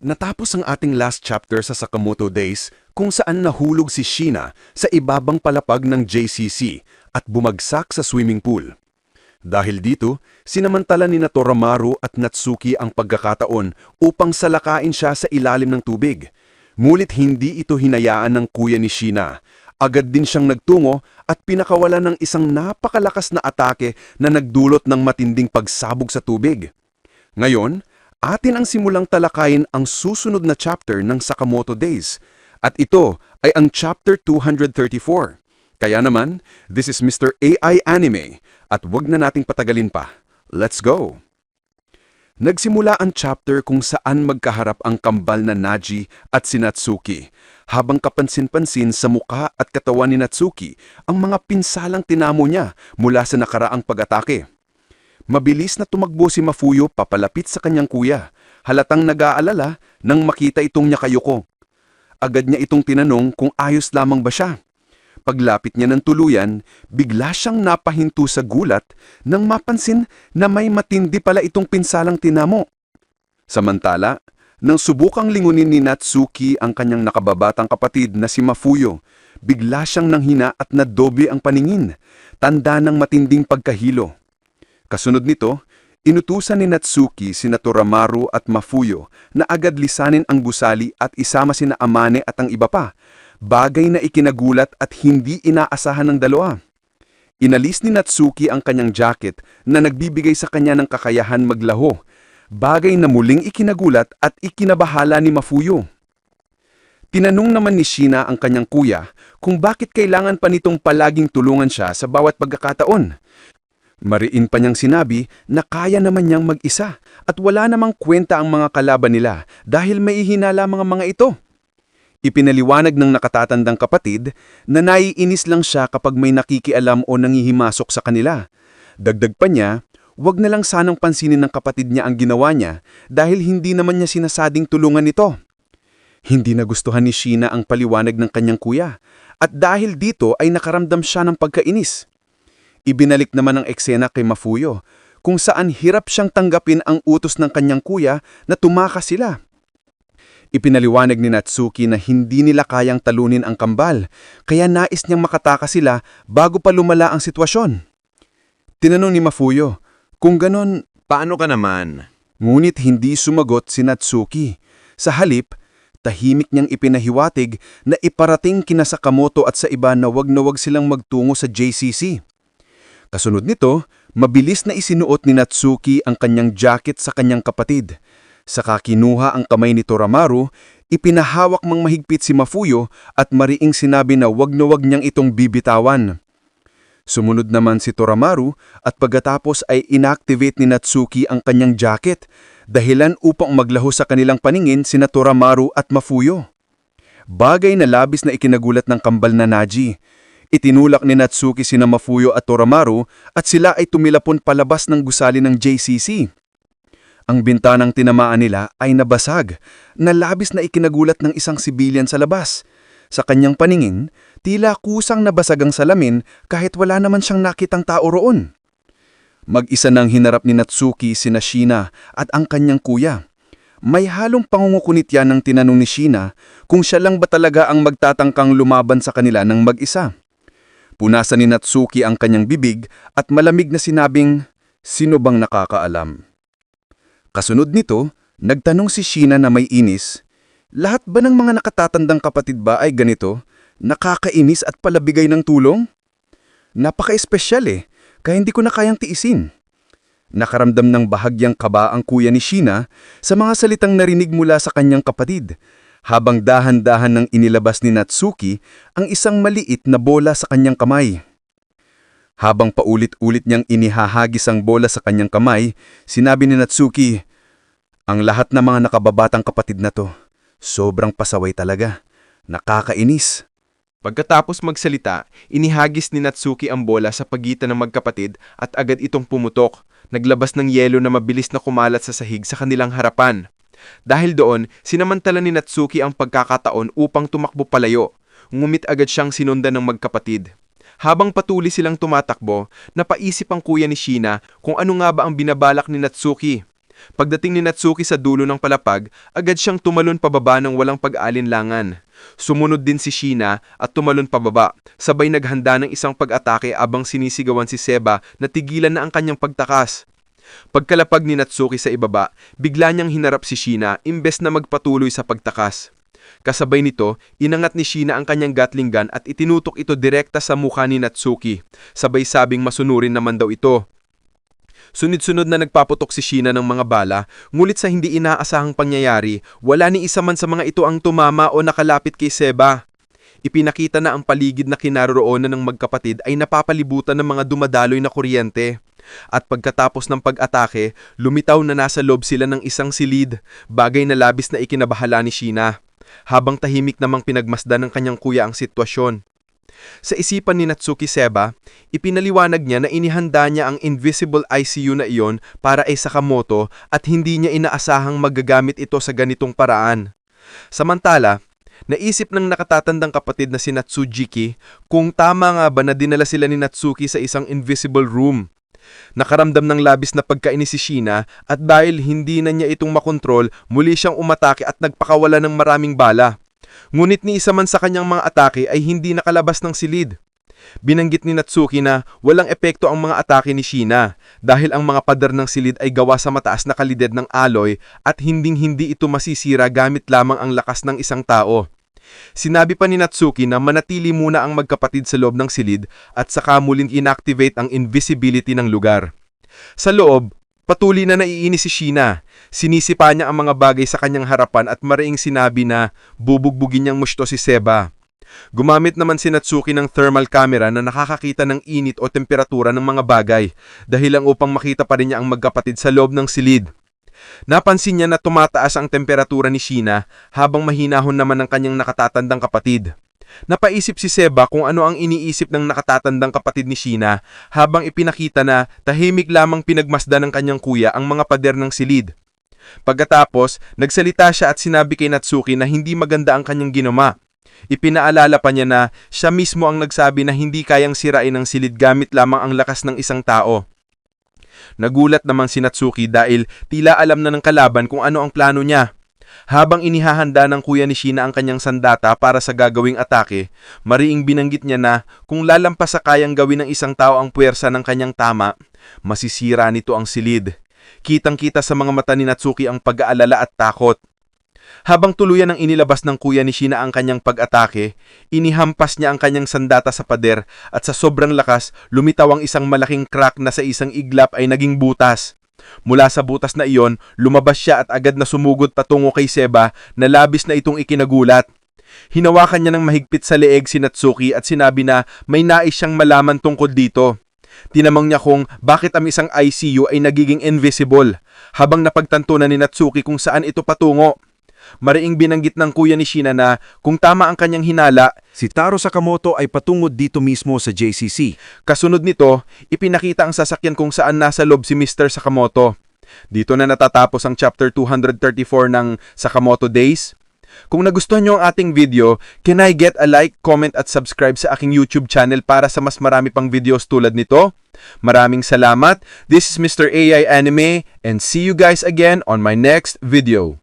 Natapos ang ating last chapter sa Sakamoto Days kung saan nahulog si Sheena sa ibabang palapag ng JCC at bumagsak sa swimming pool. Dahil dito, sinamantala ni na Toramaru at Natsuki ang pagkakataon upang salakain siya sa ilalim ng tubig. Ngunit hindi ito hinayaan ng kuya ni Sheena. Agad din siyang nagtungo at pinakawala ng isang napakalakas na atake na nagdulot ng matinding pagsabog sa tubig. Ngayon, atin ang simulang talakayin ang susunod na chapter ng Sakamoto Days. At ito ay ang chapter 234. Kaya naman, this is Mr. AI Anime at wag na nating patagalin pa. Let's go! Nagsimula ang chapter kung saan magkaharap ang kambal na Naji at si Natsuki habang kapansin-pansin sa muka at katawan ni Natsuki ang mga pinsalang tinamo niya mula sa nakaraang pag-atake. Mabilis na tumakbo si Mafuyo papalapit sa kanyang kuya, halatang nag-aalala nang makita itong Nyakayoko. Agad niya itong tinanong kung ayos lamang ba siya. Paglapit niya ng tuluyan, bigla siyang napahinto sa gulat nang mapansin na may matindi pala itong pinsalang tinamo. Samantala, nang subukang lingunin ni Natsuki ang kanyang nakababatang kapatid na si Mafuyo, bigla siyang nanghina at nadoble ang paningin, tanda ng matinding pagkahilo. Kasunod nito, inutusan ni Natsuki sina Toramaru at Mafuyo na agad lisanin ang gusali at isama sina Amane at ang iba pa, bagay na ikinagulat at hindi inaasahan ng dalawa. Inalis ni Natsuki ang kanyang jacket na nagbibigay sa kanya ng kakayahan maglaho, bagay na muling ikinagulat at ikinabahala ni Mafuyo. Tinanong naman ni Shina ang kanyang kuya kung bakit kailangan pa nitong palaging tulungan siya sa bawat pagkakataon. Mariin pa niyang sinabi na kaya naman niyang mag-isa at wala namang kwenta ang mga kalaban nila dahil may ihina lamang ang mga ito. Ipinaliwanag ng nakatatandang kapatid na naiinis lang siya kapag may nakikialam o nangihimasok sa kanila. Dagdag pa niya, wag na lang sanang pansinin ng kapatid niya ang ginawa niya dahil hindi naman niya sinasading tulungan ito. Hindi nagustuhan ni Sheena ang paliwanag ng kanyang kuya at dahil dito ay nakaramdam siya ng pagkainis. Ibinalik naman ang eksena kay Mafuyo kung saan hirap siyang tanggapin ang utos ng kanyang kuya na tumakas sila. Ipinaliwanag ni Natsuki na hindi nila kayang talunin ang kambal, kaya nais niyang makatakas sila bago pa lumala ang sitwasyon. Tinanong ni Mafuyo, kung ganon, Paano ka naman? ngunit hindi sumagot si Natsuki. Sa halip, tahimik niyang ipinahiwatig na iparating kina Sakamoto at sa iba na wag na wag silang magtungo sa JCC. Kasunod nito, mabilis na isinuot ni Natsuki ang kanyang jacket sa kanyang kapatid. Saka kinuha ang kamay ni Toramaru, ipinahawak mang mahigpit si Mafuyo at mariing sinabi na wag na wag niyang itong bibitawan. Sumunod naman si Toramaru at pagkatapos ay inactivate ni Natsuki ang kanyang jacket, dahilan upang maglaho sa kanilang paningin sina Toramaru at Mafuyo. Bagay na labis na ikinagulat ng kambal na Naji. Itinulak ni Natsuki sina Mafuyo at Toramaru at sila ay tumilapon palabas ng gusali ng JCC. Ang bintanang tinamaan nila ay nabasag, na labis na ikinagulat ng isang sibilyan sa labas. Sa kanyang paningin, tila kusang nabasag ang salamin kahit wala naman siyang nakitang tao roon. Mag-isa nang hinarap ni Natsuki sina Shina at ang kanyang kuya. May halong pangungukunit yan ng tinanong ni Shina kung siya lang ba talaga ang magtatangkang lumaban sa kanila ng mag-isa. Punasan ni Natsuki ang kanyang bibig at malamig na sinabing, sino bang nakakaalam? Kasunod nito, nagtanong si Shina na may inis, lahat ba ng mga nakatatandang kapatid ba ay ganito? Nakakainis at palabigay ng tulong? Napaka-espesyal eh, kaya hindi ko na kayang tiisin. Nakaramdam ng bahagyang kaba ang kuya ni Shina sa mga salitang narinig mula sa kanyang kapatid, habang dahan-dahan nang inilabas ni Natsuki ang isang maliit na bola sa kanyang kamay. Habang paulit-ulit niyang inihahagis ang bola sa kanyang kamay, sinabi ni Natsuki, Ang lahat ng mga nakababatang kapatid na to, sobrang pasaway talaga. Nakakainis. Pagkatapos magsalita, inihagis ni Natsuki ang bola sa pagitan ng magkapatid at agad itong pumutok, naglabas ng yelo na mabilis na kumalat sa sahig sa kanilang harapan. Dahil doon, sinamantala ni Natsuki ang pagkakataon upang tumakbo palayo. Ngumit agad siyang sinundan ng magkapatid. Habang patuloy silang tumatakbo, napaisip ang kuya ni Shina kung ano nga ba ang binabalak ni Natsuki. Pagdating ni Natsuki sa dulo ng palapag, agad siyang tumalon pababa ng walang pag-alinlangan. Sumunod din si Sheena at tumalon pababa, sabay naghanda ng isang pag-atake abang sinisigawan si Seba na tigilan na ang kanyang pagtakas. Pagkalapag ni Natsuki sa ibaba, bigla niyang hinarap si Sheena imbes na magpatuloy sa pagtakas. Kasabay nito, inangat ni Sheena ang kanyang Gatling gun at itinutok ito direkta sa mukha ni Natsuki. Sabay sabing masunurin naman daw ito. Sunod-sunod na nagpaputok si Sheena ng mga bala, ngulit sa hindi inaasahang pangyayari, wala ni isa man sa mga ito ang tumama o nakalapit kay Seba. Ipinakita na ang paligid na kinaroroonan ng magkapatid ay napapalibutan ng mga dumadaloy na kuryente. At pagkatapos ng pag-atake, lumitaw na nasa loob sila ng isang silid, bagay na labis na ikinabahala ni Sheena. Habang tahimik namang pinagmasdan ng kanyang kuya ang sitwasyon. Sa isipan ni Natsuki Seba, ipinaliwanag niya na inihanda niya ang invisible ICU na iyon para ay Sakamoto at hindi niya inaasahang magagamit ito sa ganitong paraan. Samantala, naisip ng nakatatandang kapatid na si Natsujiki kung tama nga ba na dinala sila ni Natsuki sa isang invisible room. Nakaramdam ng labis na pagkainis si Sheena at dahil hindi na niya itong makontrol, muli siyang umatake at nagpakawala ng maraming bala. Ngunit ni isa man sa kanyang mga atake ay hindi nakalabas ng silid. Binanggit ni Natsuki na walang epekto ang mga atake ni Sheena dahil ang mga pader ng silid ay gawa sa mataas na kalidad ng alloy at hinding-hindi ito masisira gamit lamang ang lakas ng isang tao. Sinabi pa ni Natsuki na manatili muna ang magkapatid sa loob ng silid at saka muling inactivate ang invisibility ng lugar. Sa loob, patuloy na naiinis si Sheena. Sinisipa niya ang mga bagay sa kanyang harapan at mariing sinabi na bubugbugin niyang musto si Seba. Gumamit naman si Natsuki ng thermal camera na nakakakita ng init o temperatura ng mga bagay, dahilan upang makita pa rin niya ang magkapatid sa loob ng silid. Napansin niya na tumataas ang temperatura ni Sheena habang mahinahon naman ang kanyang nakatatandang kapatid. Napaisip si Seba kung ano ang iniisip ng nakatatandang kapatid ni Sheena habang ipinakita na tahimik lamang pinagmasdan ng kanyang kuya ang mga pader ng silid. Pagkatapos, nagsalita siya at sinabi kay Natsuki na hindi maganda ang kanyang ginawa. Ipinaalala pa niya na siya mismo ang nagsabi na hindi kayang sirain ang silid gamit lamang ang lakas ng isang tao. Nagulat naman si Natsuki dahil tila alam na ng kalaban kung ano ang plano niya. Habang inihahanda ng kuya ni Sheena ang kanyang sandata para sa gagawing atake, mariing binanggit niya na kung lalampas sa kayang gawin ng isang tao ang puwersa ng kanyang tama, masisira nito ang silid. Kitang-kita sa mga mata ni Natsuki ang pag-aalala at takot. Habang tuluyan ang inilabas ng kuya ni Sheena ang kanyang pag-atake, inihampas niya ang kanyang sandata sa pader at sa sobrang lakas, lumitaw ang isang malaking crack na sa isang iglap ay naging butas. Mula sa butas na iyon, lumabas siya at agad na sumugod patungo kay Seba na labis na itong ikinagulat. Hinawakan niya ng mahigpit sa leeg si Natsuki at sinabi na may nais siyang malaman tungkol dito. Tinamang niya kung bakit ang isang ICU ay nagiging invisible, habang napagtanto na ni Natsuki kung saan ito patungo. Mariing binanggit ng kuya ni Sheena na kung tama ang kanyang hinala, Si Taro Sakamoto ay patungod dito mismo sa JCC. kasunod nito, ipinakita ang sasakyan kung saan nasa loob si Mr. Sakamoto. Dito na natatapos ang chapter 234 ng Sakamoto Days. Kung nagustuhan nyo ang ating video, can I get a like, comment at subscribe sa aking YouTube channel para sa mas marami pang videos tulad nito? Maraming salamat. This is Mr. AI Anime and see you guys again on my next video.